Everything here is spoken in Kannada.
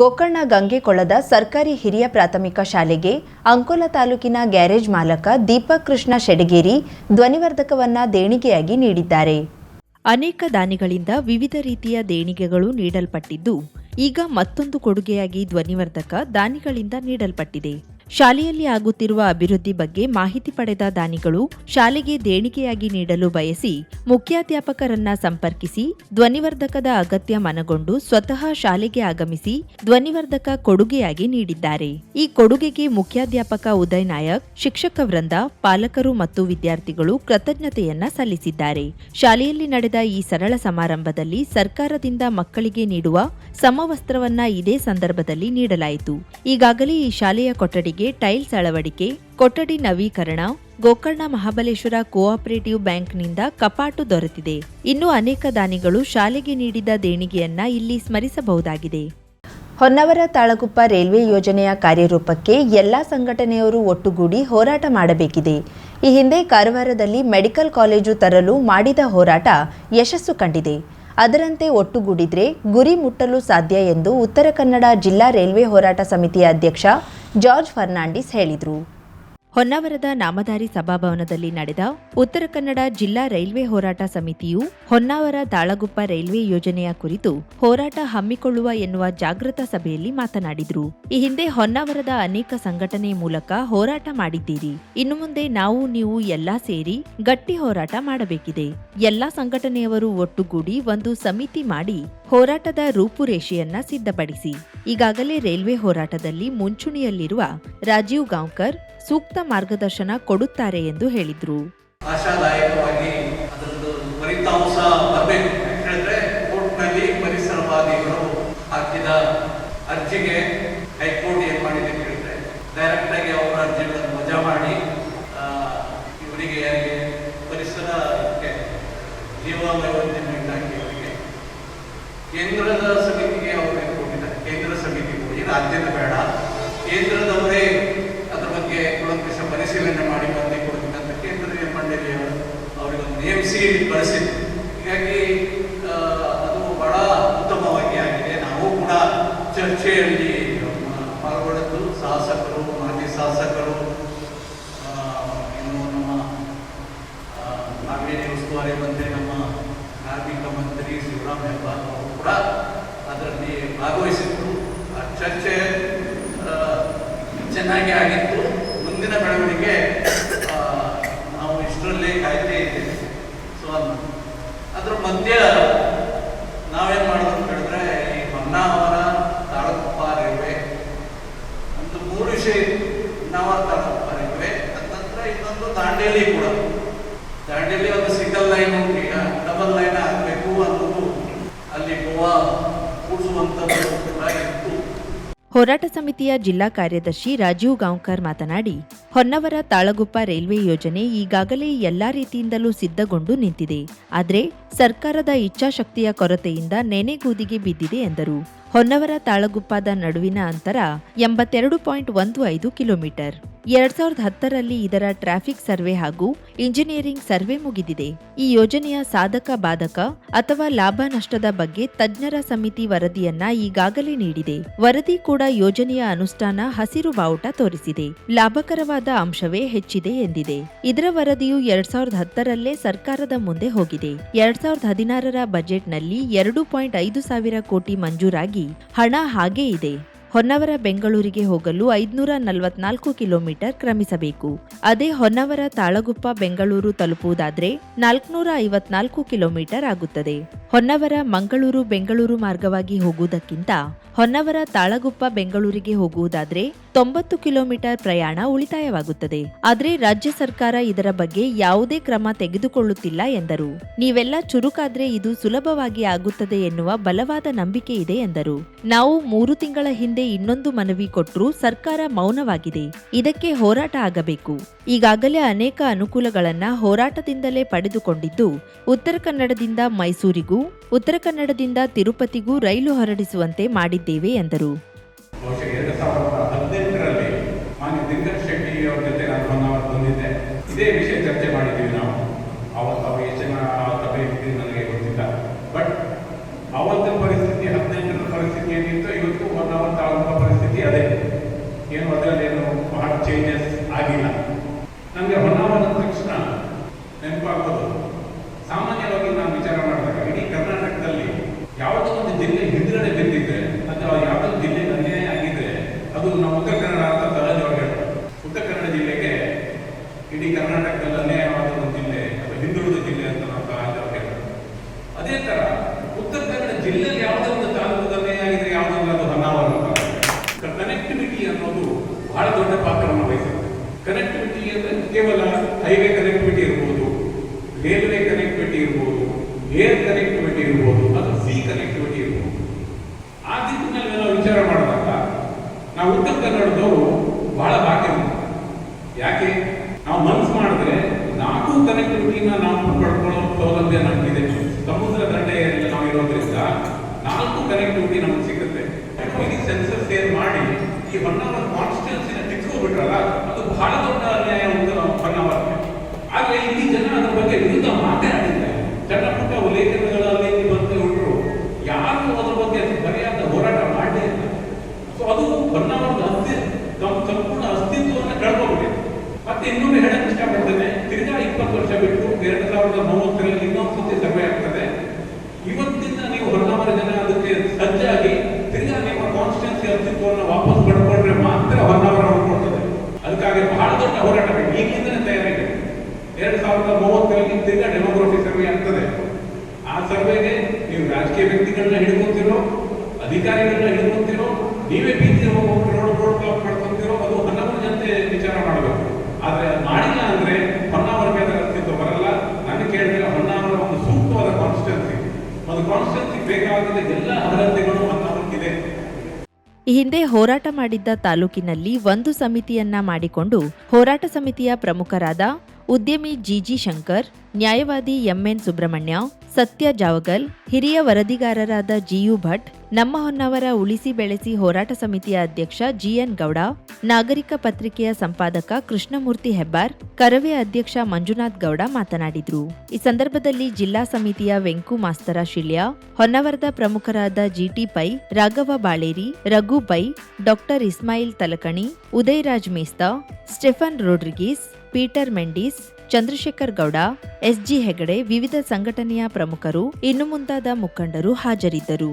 ಗೋಕರ್ಣ ಗಂಗೆಕೊಳದ ಸರ್ಕಾರಿ ಹಿರಿಯ ಪ್ರಾಥಮಿಕ ಶಾಲೆಗೆ ಅಂಕೋಲ ತಾಲೂಕಿನ ಗ್ಯಾರೇಜ್ ಮಾಲಕ ದೀಪಕ್ ಕೃಷ್ಣ ಶೆಡಗೇರಿ ಧ್ವನಿವರ್ಧಕವನ್ನ ದೇಣಿಗೆಯಾಗಿ ನೀಡಿದ್ದಾರೆ. ಅನೇಕ ದಾನಿಗಳಿಂದ ವಿವಿಧ ರೀತಿಯ ದೇಣಿಗೆಗಳು ನೀಡಲ್ಪಟ್ಟಿದ್ದು, ಈಗ ಮತ್ತೊಂದು ಕೊಡುಗೆಯಾಗಿ ಧ್ವನಿವರ್ಧಕ ದಾನಿಗಳಿಂದ ನೀಡಲ್ಪಟ್ಟಿದೆ. ಶಾಲೆಯಲ್ಲಿ ಆಗುತ್ತಿರುವ ಅಭಿವೃದ್ಧಿ ಬಗ್ಗೆ ಮಾಹಿತಿ ಪಡೆದ ದಾನಿಗಳು ಶಾಲೆಗೆ ದೇಣಿಗೆಯಾಗಿ ನೀಡಲು ಬಯಸಿ ಮುಖ್ಯಾಧ್ಯಾಪಕರನ್ನ ಸಂಪರ್ಕಿಸಿ ಧ್ವನಿವರ್ಧಕದ ಅಗತ್ಯ ಮನಗೊಂಡು ಸ್ವತಃ ಶಾಲೆಗೆ ಆಗಮಿಸಿ ಧ್ವನಿವರ್ಧಕ ಕೊಡುಗೆಯಾಗಿ ನೀಡಿದ್ದಾರೆ. ಈ ಕೊಡುಗೆಗೆ ಮುಖ್ಯಾಧ್ಯಾಪಕ ಉದಯ್ ನಾಯಕ್, ಶಿಕ್ಷಕ ವೃಂದ, ಪಾಲಕರು ಮತ್ತು ವಿದ್ಯಾರ್ಥಿಗಳು ಕೃತಜ್ಞತೆಯನ್ನ ಸಲ್ಲಿಸಿದ್ದಾರೆ. ಶಾಲೆಯಲ್ಲಿ ನಡೆದ ಈ ಸರಳ ಸಮಾರಂಭದಲ್ಲಿ ಸರ್ಕಾರದಿಂದ ಮಕ್ಕಳಿಗೆ ನೀಡುವ ಸಮವಸ್ತ್ರವನ್ನ ಇದೇ ಸಂದರ್ಭದಲ್ಲಿ ನೀಡಲಾಯಿತು. ಈಗಾಗಲೇ ಈ ಶಾಲೆಯ ಕೊಠಡಿಗೆ ಟೈಲ್ಸ್ ಅಳವಡಿಕೆ, ಕೊಠಡಿ ನವೀಕರಣ, ಗೋಕರ್ಣ ಮಹಾಬಲೇಶ್ವರ ಕೋಆಪರೇಟಿವ್ ಬ್ಯಾಂಕ್ನಿಂದ ಕಪಾಟು ದೊರೆತಿದೆ. ಇನ್ನು ಅನೇಕ ದಾನಿಗಳು ಶಾಲೆಗೆ ನೀಡಿದ ದೇಣಿಗೆಯನ್ನ ಇಲ್ಲಿ ಸ್ಮರಿಸಬಹುದಾಗಿದೆ. ಹೊನ್ನವರ ತಾಳಗುಪ್ಪ ರೈಲ್ವೆ ಯೋಜನೆಯ ಕಾರ್ಯರೂಪಕ್ಕೆ ಎಲ್ಲ ಸಂಘಟನೆಯವರು ಒಟ್ಟುಗೂಡಿ ಹೋರಾಟ ಮಾಡಬೇಕಿದೆ. ಈ ಹಿಂದೆ ಕಾರವಾರದಲ್ಲಿ ಮೆಡಿಕಲ್ ಕಾಲೇಜು ತರಲು ಮಾಡಿದ ಹೋರಾಟ ಯಶಸ್ಸು ಕಂಡಿದೆ. ಅದರಂತೆ ಒಟ್ಟುಗೂಡಿದ್ರೆ ಗುರಿ ಮುಟ್ಟಲು ಸಾಧ್ಯ ಎಂದು ಉತ್ತರ ಕನ್ನಡ ಜಿಲ್ಲಾ ರೈಲ್ವೆ ಹೋರಾಟ ಸಮಿತಿಯ ಅಧ್ಯಕ್ಷ ಜಾರ್ಜ್ ಫರ್ನಾಂಡಿಸ್ ಹೇಳಿದರು. ಹೊನ್ನಾವರದ ನಾಮಧಾರಿ ಸಭಾಭವನದಲ್ಲಿ ನಡೆದ ಉತ್ತರ ಕನ್ನಡ ಜಿಲ್ಲಾ ರೈಲ್ವೆ ಹೋರಾಟ ಸಮಿತಿಯು ಹೊನ್ನಾವರ ತಾಳಗುಪ್ಪ ರೈಲ್ವೆ ಯೋಜನೆಯ ಕುರಿತು ಹೋರಾಟ ಹಮ್ಮಿಕೊಳ್ಳುವ ಎನ್ನುವ ಜಾಗೃತ ಸಭೆಯಲ್ಲಿ ಮಾತನಾಡಿದರು. ಈ ಹಿಂದೆ ಹೊನ್ನಾವರದ ಅನೇಕ ಸಂಘಟನೆ ಮೂಲಕ ಹೋರಾಟ ಮಾಡಿದ್ದೀರಿ. ಇನ್ನು ಮುಂದೆ ನಾವು, ನೀವು ಎಲ್ಲಾ ಸೇರಿ ಗಟ್ಟಿ ಹೋರಾಟ ಮಾಡಬೇಕಿದೆ. ಎಲ್ಲಾ ಸಂಘಟನೆಯವರು ಒಟ್ಟುಗೂಡಿ ಒಂದು ಸಮಿತಿ ಮಾಡಿ ಹೋರಾಟದ ರೂಪುರೇಷೆಯನ್ನ ಸಿದ್ಧಪಡಿಸಿ. ಈಗಾಗಲೇ ರೈಲ್ವೆ ಹೋರಾಟದಲ್ಲಿ ಮುಂಚೂಣಿಯಲ್ಲಿರುವ ರಾಜೀವ್ ಗಾಂವ್ಕರ್ ಸೂಕ್ತ ಮಾರ್ಗದರ್ಶನ ಕೊಡುತ್ತಾರೆ ಎಂದು ಹೇಳಿದರು. ಆಶಾದಾಯಕವಾಗಿ ಫಲಿತಾಂಶ ಪರಿಸರವಾದಿಗಳು ಅರ್ಜಿಗೆ ಹೈಕೋರ್ಟ್ ಏನ್ ಮಾಡಿದೆ ಅಂತ ಹೇಳಿದ್ರೆ ಡೈರೆಕ್ಟ್ ಆಗಿ ಅವರ ಅರ್ಜಿಗಳನ್ನು ವಜಾ ಮಾಡಿ ಇವರಿಗೆ ಪರಿಸರ ಕೇಂದ್ರದ ಸಮಿತಿಗೆ ಅವರು ಕೊಟ್ಟಿದ್ದಾರೆ ಕೇಂದ್ರ ಸಮಿತಿ ಕೊಡಿ ರಾಜ್ಯದ ಬೇಡ. ಕೇಂದ್ರದವರೇ ಬಗ್ಗೆ ಕುಲಂಕಷ ಪರಿಶೀಲನೆ ಮಾಡಿ ವರದಿ ಕೊಡ್ತೀನಿ ಅಂತ ಕೇಂದ್ರೀಯ ಮಂಡಳಿಯವರು ಅವರಿಗೊಂದು ನೇಮಿಸಿ ಬಳಸಿದ್ರು. ಹೀಗಾಗಿ ಅದು ಬಹಳ ಉತ್ತಮವಾಗಿ ಆಗಿದೆ. ನಾವು ಕೂಡ ಚರ್ಚೆಯಲ್ಲಿ ಪಾಲ್ಗೊಳ್ಳದ್ದು ಶಾಸಕರು ಮಾಜಿ ಶಾಸಕರು ಇನ್ನು ನಮ್ಮ ಆ, ಹಾವೇರಿ ಉಸ್ತುವಾರಿ ಮಂತ್ರಿ ನಮ್ಮ ಕಾರ್ಮಿಕ ಮಂತ್ರಿ ಶಿವರಾಮ್ ಹೆಬ್ಬಾರ್ ಅವರು ಕೂಡ ಅದರಲ್ಲಿ ಭಾಗವಹಿಸಿದ್ರು. ಆ ಚರ್ಚೆ ಚೆನ್ನಾಗಿ ಆಗಿತ್ತು. ಮುಂದಿನ ಬೆಳವಣಿಗೆ ನಾವು ಇಷ್ಟರಲ್ಲಿ ಕಾಯ್ತಾ ಇದ್ದೇವೆ. ಸೊ ಅದ್ರ ಮಧ್ಯ ನಾವೇನು ಮಾಡೋದು ಅಂತ ಹೇಳಿದ್ರೆ, ಈ ಹೊನ್ನಾವರ ತಾಳಕೊಪ್ಪ ರೈಲ್ವೆ ಒಂದು ಮೂರು ವಿಷಯ ಇತ್ತು. ಹೊನ್ನಾವರ ತಾಳಕೊಪ್ಪ ರೈಲ್ವೆ ನಂತರ ಇನ್ನೊಂದು ದಾಂಡೇಲಿ ಕೂಡ. ದಾಂಡೇಲಿ ಹೋರಾಟ ಸಮಿತಿಯ ಜಿಲ್ಲಾ ಕಾರ್ಯದರ್ಶಿ ರಾಜೀವ್ ಗಾಂವ್ಕರ್ ಮಾತನಾಡಿ, ಹೊನ್ನವರ ತಾಳಗುಪ್ಪ ರೈಲ್ವೆ ಯೋಜನೆ ಈಗಾಗಲೇ ಎಲ್ಲಾ ರೀತಿಯಿಂದಲೂ ಸಿದ್ಧಗೊಂಡು ನಿಂತಿದೆ. ಆದರೆ ಸರ್ಕಾರದ ಇಚ್ಛಾಶಕ್ತಿಯ ಕೊರತೆಯಿಂದ ನೆನೆಗೂದಿಗೆ ಬಿದ್ದಿದೆ ಎಂದರು. ಹೊನ್ನವರ ತಾಳಗುಪ್ಪದ ನಡುವಿನ ಅಂತರ ಎಂಬತ್ತೆರಡು ಪಾಯಿಂಟ್ ಒಂದು ಐದು ಕಿಲೋಮೀಟರ್. ಎರಡ್ ಸಾವಿರದ ಹತ್ತರಲ್ಲಿ ಇದರ ಟ್ರಾಫಿಕ್ ಸರ್ವೆ ಹಾಗೂ ಇಂಜಿನಿಯರಿಂಗ್ ಸರ್ವೆ ಮುಗಿದಿದೆ. ಈ ಯೋಜನೆಯ ಸಾಧಕ, ಬಾಧಕ ಅಥವಾ ಲಾಭ, ನಷ್ಟದ ಬಗ್ಗೆ ತಜ್ಞರ ಸಮಿತಿ ವರದಿಯನ್ನ ಈಗಾಗಲೇ ನೀಡಿದೆ. ವರದಿ ಕೂಡ ಯೋಜನೆಯ ಅನುಷ್ಠಾನ ಹಸಿರು ಬಾವುಟ ತೋರಿಸಿದೆ. ಲಾಭಕರವಾದ ಅಂಶವೇ ಹೆಚ್ಚಿದೆ ಎಂದಿದೆ. ಇದರ ವರದಿಯು ಎರಡ್ ಸಾವಿರದ ಹತ್ತರಲ್ಲೇ ಸರ್ಕಾರದ ಮುಂದೆ ಹೋಗಿದೆ. ಎರಡ್ ಸಾವಿರದ ಹದಿನಾರರ ಬಜೆಟ್ನಲ್ಲಿ ಎರಡು ಪಾಯಿಂಟ್ ಐದು ಸಾವಿರ ಕೋಟಿ ಮಂಜೂರಾಗಿ ಹಣ ಹಾಗೇ ಇದೆ. ಹೊನ್ನವರ ಬೆಂಗಳೂರಿಗೆ ಹೋಗಲು ಐದುನೂರ ನಲವತ್ನಾಲ್ಕು ಕಿಲೋಮೀಟರ್ ಕ್ರಮಿಸಬೇಕು. ಅದೇ ಹೊನ್ನವರ ತಾಳಗುಪ್ಪ ಬೆಂಗಳೂರು ತಲುಪುವುದಾದ್ರೆ ನಾಲ್ಕುನೂರ ಐವತ್ನಾಲ್ಕು ಕಿಲೋಮೀಟರ್ ಆಗುತ್ತದೆ. ಹೊನ್ನವರ ಮಂಗಳೂರು ಬೆಂಗಳೂರು ಮಾರ್ಗವಾಗಿ ಹೋಗುವುದಕ್ಕಿಂತ ಹೊನ್ನವರ ತಾಳಗುಪ್ಪ ಬೆಂಗಳೂರಿಗೆ ಹೋಗುವುದಾದ್ರೆ ತೊಂಬತ್ತು ಕಿಲೋಮೀಟರ್ ಪ್ರಯಾಣ ಉಳಿತಾಯವಾಗುತ್ತದೆ. ಆದರೆ ರಾಜ್ಯ ಸರ್ಕಾರ ಇದರ ಬಗ್ಗೆ ಯಾವುದೇ ಕ್ರಮ ತೆಗೆದುಕೊಳ್ಳುತ್ತಿಲ್ಲ ಎಂದರು. ನೀವೆಲ್ಲ ಚುರುಕಾದ್ರೆ ಇದು ಸುಲಭವಾಗಿ ಆಗುತ್ತದೆ ಎನ್ನುವ ಬಲವಾದ ನಂಬಿಕೆ ಇದೆ ಎಂದರು. ನಾವು ಮೂರು ತಿಂಗಳ ಹಿಂದೆ ಇನ್ನೊಂದು ಮನವಿ ಕೊಟ್ಟರೂ ಸರ್ಕಾರ ಮೌನವಾಗಿದೆ. ಇದಕ್ಕೆ ಹೋರಾಟ ಆಗಬೇಕು. ಈಗಾಗಲೇ ಅನೇಕ ಅನುಕೂಲಗಳನ್ನ ಹೋರಾಟದಿಂದಲೇ ಪಡೆದುಕೊಂಡಿದ್ದು, ಉತ್ತರ ಕನ್ನಡದಿಂದ ಮೈಸೂರಿಗೂ, ಉತ್ತರ ಕನ್ನಡದಿಂದ ತಿರುಪತಿಗೂ ರೈಲು ಹೊರಡಿಸುವಂತೆ ಮಾಡಿದ್ದೇವೆ ಎಂದರು. ಇದೇ ವಿಷಯ ಚರ್ಚೆ ಮಾಡಿದ್ದೀವಿ ನಾವು. ಗೊತ್ತಿಲ್ಲ. ಬಟ್ ಪರಿಸ್ಥಿತಿ, ಹದಿನೆಂಟರ ಪರಿಸ್ಥಿತಿ ಇವತ್ತು ಪರಿಸ್ಥಿತಿ ಅದೇ. ಏನು ಅದರಲ್ಲೇನು ಬಹಳ ಚೇಂಜಸ್ ಆಗಿಲ್ಲ. ನನಗೆ ಹೊನ್ನಾವರ ತಕ್ಷಣ ನೆನಪಾಗೋದು ಸಾಮಾನ್ಯವಾಗಿ ನಾನು ವಿಚಾರ ಮಾಡಿದಾಗ ಇಡೀ ಕರ್ನಾಟಕದಲ್ಲಿ ಯಾವುದೋ ಒಂದು ಜಿಲ್ಲೆ ಹಿಂದ್ಗಡೆ ಬಿದ್ದಿದ್ರೆ ಅಥವಾ ಯಾವುದೋ ಒಂದು ಜಿಲ್ಲೆಗೆ ಅನ್ಯಾಯ ಆಗಿದ್ರೆ ಅದು ನಮ್ಮ ಉತ್ತರ ಕನ್ನಡ ಅಂತ ಸಹಜವಾಗಿ ಹೇಳ್ತಾರೆ ಉತ್ತರ ಕನ್ನಡ ಜಿಲ್ಲೆಗೆ ಇಡೀ ಕರ್ನಾಟಕದಲ್ಲಿ ಅನ್ಯಾಯವಾದ ಒಂದು ಜಿಲ್ಲೆ ಅಥವಾ ಹಿಂದುಳಿದ ಜಿಲ್ಲೆ ಅಂತ ನಾವು ಸಹಜವಾಗಿ ಹೇಳ್ತಾರೆ ಅದೇ ತರ ಉತ್ತರ ಕನ್ನಡ ಜಿಲ್ಲೆಯಲ್ಲಿ ಯಾವುದೇ ಒಂದು ತಾಲೂಕು ಅನ್ಯಾಯ ಆಗಿದ್ರೆ ಯಾವುದಲ್ಲ ಅದು ಹೊನ್ನಾವರ ಅಂತ ಕನೆಕ್ಟಿವಿಟಿ ಅನ್ನೋದು ಬಹಳ ದೊಡ್ಡ ಪಾತ್ರವನ್ನು ವಹಿಸಿದೆ ಕನೆಕ್ಟಿವಿಟಿ ಅಂದ್ರೆ ಕೇವಲ ಹೈವೇ ಕನೆಕ್ಟಿವಿಟಿ ಇರ್ಬೋದು ರೈಲ್ವೆ ಕನೆಕ್ಟಿವಿಟಿ ಇರ್ಬೋದು ಏರ್ ಕನೆಕ್ಟಿವಿಟಿ ಇರ್ಬೋದು ಅಥವಾ ಸಿ ಕನೆಕ್ಟಿವಿಟಿ ಇರ್ಬೋದು. ಆ ದಿಕ್ಕಿನಲ್ಲಿ ನಾವು ವಿಚಾರ ಮಾಡಿದಾಗ ನಾವು ಉತ್ತರ ಕನ್ನಡದವರು ಬಹಳ ಬಾಕಿ ಯಾಕೆ? ನಾವು ಮನಸ್ಸು ಮಾಡಿದ್ರೆ ನಾಲ್ಕು ಕನೆಕ್ಟಿವಿಟಿನ ನಾವು ಪಡ್ಕೊಳ್ಳೋ ಸೌಲಭ್ಯ ನಮಗಿದೆ. ಸಮುದ್ರ ದಂಡೆಯಲ್ಲಿ ನಾವು ಇರೋದ್ರಿಂದ ನಾಲ್ಕು ಕನೆಕ್ಟಿವಿಟಿ ನಮ್ಗೆ ಸಿಗುತ್ತೆ. ಸೆನ್ಸರ್ ಸೇರ್ ಮಾಡಿ ಈ ಹೊನ್ನಾವರ ಕಾನ್ಸ್ಟಿಟ್ಯೂನ್ಸಿನ ಬಿಟ್ರಲ್ಲ ಅದು ಬಹಳ ದೊಡ್ಡ ಅನ್ಯಾಯ ಒಂದು ಹೊನ್ನಾವರಕ್ಕೆ ಆದ್ರೆ ಇಲ್ಲಿ ಜನ ಅದರ ಬಗ್ಗೆ ವಿರುದ್ಧ ಮಾತಾಡಿಲ್ಲ ಸಣ್ಣ ಪುಟ್ಟ ಉಲ್ಲೇಖನಗಳಲ್ಲಿ ಬಂದು ಹೊರಟರು ಯಾರು ಅದ್ರ ಬಗ್ಗೆ ಸರಿಯಾದ ಹೋರಾಟ ಮಾಡಲೇ ಇಲ್ಲ. ಸೊ ಅದು ಹೊನ್ನಾವರದ ಅಸ್ತಿ ತಮ್ಮ ಸಂಪೂರ್ಣ ಅಸ್ತಿತ್ವವನ್ನು ಕಳ್ಕೊಂಡ್ಬಿಟ್ಟಿದೆ. ಮತ್ತೆ ಇನ್ನೊಮ್ಮೆ ಹೇಳಕ್ ಇಷ್ಟಪಡ್ತೇನೆ, ತಿರ್ಗಾ ಇಪ್ಪತ್ತು ವರ್ಷ ಬಿಟ್ಟು ಎರಡು ಸಾವಿರದ ಮೂವತ್ತರಲ್ಲಿ ಇನ್ನೊಂದು ಸರ್ವೆ ಆಗ್ತದೆ. ಇವತ್ತಿಂದ ನೀವು ಹೊನ್ನಾವರ ಜನ ಅದಕ್ಕೆ ಸಜ್ಜಾಗಿ ಕಾನ್ಸ್ಟಿಟ್ಯೂನ್ಸಿ ಅಸ್ತಿತ್ವವನ್ನು ವಾಪಸ್ ಪಡ್ಕೊಂಡ್ರೆ ಮಾತ್ರ ಹೊನ್ನಾವರ ಉಳ್ಕೊಳ್ತದೆ ಅದಕ್ಕಾಗಿ ಬಹಳ ದೊಡ್ಡ ಹೋರಾಟ ಈಗಿಂದಲೇ ತಯಾರಿದೆ. ಎರಡ್ ಸಾವಿರದ ಮೂವತ್ತರಲ್ಲಿ ತಿರ್ಗಾ ಡೆಮೋಗ್ರಫಿ ಸರ್ವೆ ಆಗ್ತದೆ. ಆ ಸರ್ವೆಗೆ ನೀವು ರಾಜಕೀಯ ವ್ಯಕ್ತಿಗಳನ್ನ ಹಿಡ್ಕೊಂತಿರೋ, ಅಧಿಕಾರಿಗಳನ್ನ ಹಿಡ್ಕೊಂತಿರೋ, ನೀವೇ ಬೀದಿ ರೋಡ್ ರೋಡ್ ಬ್ಲಾಕ್ ಮಾಡ್ಕೊಂತಿರೋ, ಅದು ಹೊನ್ನಾವರ ಜನತೆ ವಿಚಾರ ಮಾಡಬೇಕು. ಆದ್ರೆ ಮಾಡಿಲ್ಲ ಅಂದ್ರೆ ಹೊನ್ನಾವರ ಮೇಲೆ ಅಸ್ತಿತ್ವ ಬರಲ್ಲ. ನಾನು ಕೇಳಿದ್ರೆ ಹೊನ್ನಾವರ ಒಂದು ಸೂಕ್ತವಾದ ಕಾನ್ಸ್ಟಿಟ್ಯೂನ್ಸಿ ಅದು ಕಾನ್ಸ್ಟಿಟ್ಯೂನ್ಸಿ ಬೇಕಾದ ಎಲ್ಲ ಅರ್ಹತೆಗಳು ಈ ಹಿಂದೆ ಹೋರಾಟ ಮಾಡಿದ್ದ ತಾಲೂಕಿನಲ್ಲಿ ಒಂದು ಸಮಿತಿಯನ್ನ ಮಾಡಿಕೊಂಡು ಹೋರಾಟ ಸಮಿತಿಯ ಪ್ರಮುಖರಾದ ಉದ್ಯಮಿ ಜಿಜಿ ಶಂಕರ್, ನ್ಯಾಯವಾದಿ ಎಂಎನ್ ಸುಬ್ರಹ್ಮಣ್ಯ, ಸತ್ಯ ಜಾವಗಲ್, ಹಿರಿಯ ವರದಿಗಾರರಾದ ಜಿಯು ಭಟ್ ನಮ್ಮ ಹೊನ್ನವರ ಉಳಿಸಿ ಬೆಳೆಸಿ ಹೋರಾಟ ಸಮಿತಿಯ ಅಧ್ಯಕ್ಷ ಜಿಎನ್ ಗೌಡ, ನಾಗರಿಕ ಪತ್ರಿಕೆಯ ಸಂಪಾದಕ ಕೃಷ್ಣಮೂರ್ತಿ ಹೆಬ್ಬಾರ್, ಕರವೇ ಅಧ್ಯಕ್ಷ ಮಂಜುನಾಥ್ ಗೌಡ ಮಾತನಾಡಿದರು. ಈ ಸಂದರ್ಭದಲ್ಲಿ ಜಿಲ್ಲಾ ಸಮಿತಿಯ ವೆಂಕು ಮಾಸ್ತರ ಶಿಲ್ಯ, ಹೊನ್ನವರದ ಪ್ರಮುಖರಾದ G T Pai, Raghava Baleri, Raghu Pai, doctor Ismail Talakani, Udayaraj Mesta, Stephen Rodrigues, Peter Mendis, Chandrashekhar Gowda, S G Hegde, ವಿವಿಧ ಸಂಘಟನೆಯ ಪ್ರಮುಖರು, ಇನ್ನು ಮುಂತಾದ ಮುಖಂಡರು ಹಾಜರಿದ್ದರು.